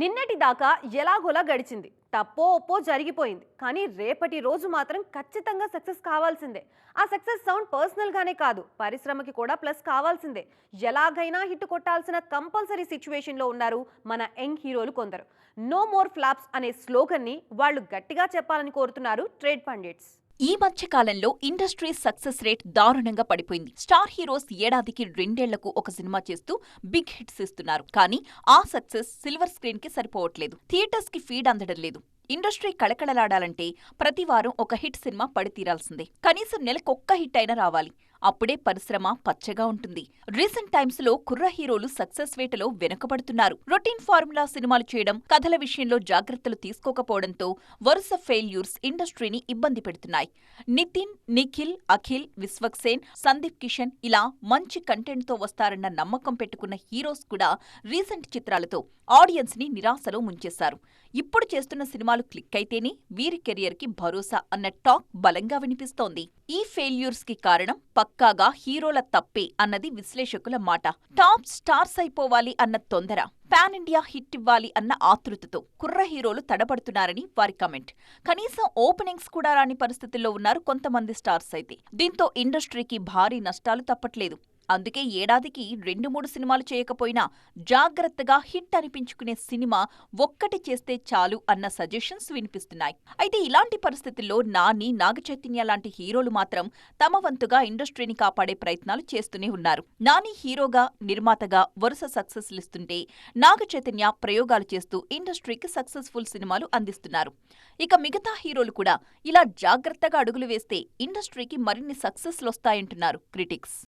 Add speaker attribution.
Speaker 1: నిన్నటి దాకా ఎలాగోలా గడిచింది. తప్పో ఒప్పో జరిగిపోయింది. కానీ రేపటి రోజు మాత్రం ఖచ్చితంగా సక్సెస్ కావాల్సిందే. ఆ సక్సెస్ సౌండ్ పర్సనల్గానే కాదు పరిశ్రమకి కూడా ప్లస్ కావాల్సిందే. ఎలాగైనా హిట్ కొట్టాల్సిన కంపల్సరీ సిచ్యువేషన్లో ఉన్నారు మన యంగ్ హీరోలు కొందరు. నో మోర్ ఫ్లాప్స్ అనే స్లోగన్ని వాళ్ళు గట్టిగా చెప్పాలని కోరుతున్నారు ట్రేడ్ పండిట్స్.
Speaker 2: ఈ మధ్య కాలంలో ఇండస్ట్రీ సక్సెస్ రేట్ దారుణంగా పడిపోయింది. స్టార్ హీరోస్ ఏడాదికి రెండేళ్ళకు ఒక సినిమా చేస్తూ బిగ్ హిట్స్ ఇస్తున్నారు. కానీ ఆ సక్సెస్ సిల్వర్ స్క్రీన్కి సరిపోవట్లేదు. థియేటర్స్కి ఫీడ్ అందడం లేదు. ఇండస్ట్రీ కళకళలాడాలంటే ప్రతి వారం ఒక హిట్ సినిమా పడితీరాల్సిందే. కనీసం నెలకొక్క హిట్ అయినా రావాలి. అప్పుడే పరిశ్రమ పచ్చగా ఉంటుంది. రీసెంట్ టైమ్స్లో కుర్ర హీరోలు సక్సెస్ వేటలో వెనుకబడుతున్నారు. రొటీన్ ఫార్ములా సినిమాలు చేయడం కథల విషయంలో జాగ్రత్తలు తీసుకోకపోవడంతో వరుస ఫెయిల్యూర్స్ ఇండస్ట్రీని ఇబ్బంది పెడుతున్నాయి. నితిన్ నిఖిల్ అఖిల్ విశ్వక్సేన్ సందీప్ కిషన్ ఇలా మంచి కంటెంట్తో వస్తారన్న నమ్మకం పెట్టుకున్న హీరోస్ కూడా రీసెంట్ చిత్రాలతో ఆడియన్స్ని నిరాశలో ముంచేశారు. ఇప్పుడు చేస్తున్న సినిమాలు క్లిక్ అయితేనే వీరి కెరియర్కి భరోసా అన్న టాక్ బలంగా వినిపిస్తోంది. ఈ ఫెయిల్యూర్స్కి కారణం పక్కాగా హీరోల తప్పే అన్నది విశ్లేషకుల మాట. టాప్ స్టార్స్ అయిపోవాలి అన్న తొందర పాన్ ఇండియా హిట్ ఇవ్వాలి అన్న ఆతృతతో కుర్ర హీరోలు తడబడుతున్నారని వారి కమెంట్. కనీసం ఓపెనింగ్స్ కూడా రాని పరిస్థితుల్లో ఉన్నారు కొంతమంది స్టార్స్ అయితే. దీంతో ఇండస్ట్రీకి భారీ నష్టాలు తప్పట్లేదు. అందుకే ఏడాదికి రెండు మూడు సినిమాలు చేయకపోయినా జాగ్రత్తగా హిట్ అనిపించుకునే సినిమా ఒక్కటి చేస్తే చాలు అన్న సజెషన్స్ వినిపిస్తున్నాయి. అయితే ఇలాంటి పరిస్థితుల్లో నాని నాగచైతన్య లాంటి హీరోలు మాత్రం తమ వంతుగా ఇండస్ట్రీని కాపాడే ప్రయత్నాలు చేస్తూనే ఉన్నారు. నాని హీరోగా నిర్మాతగా వరుస సక్సెస్లు ఇస్తుంటే నాగచైతన్య ప్రయోగాలు చేస్తూ ఇండస్ట్రీకి సక్సెస్ఫుల్ సినిమాలు అందిస్తున్నారు. ఇక మిగతా హీరోలు కూడా ఇలా జాగ్రత్తగా అడుగులు వేస్తే ఇండస్ట్రీకి మరిన్ని సక్సెస్లొస్తాయంటున్నారు క్రిటిక్స్.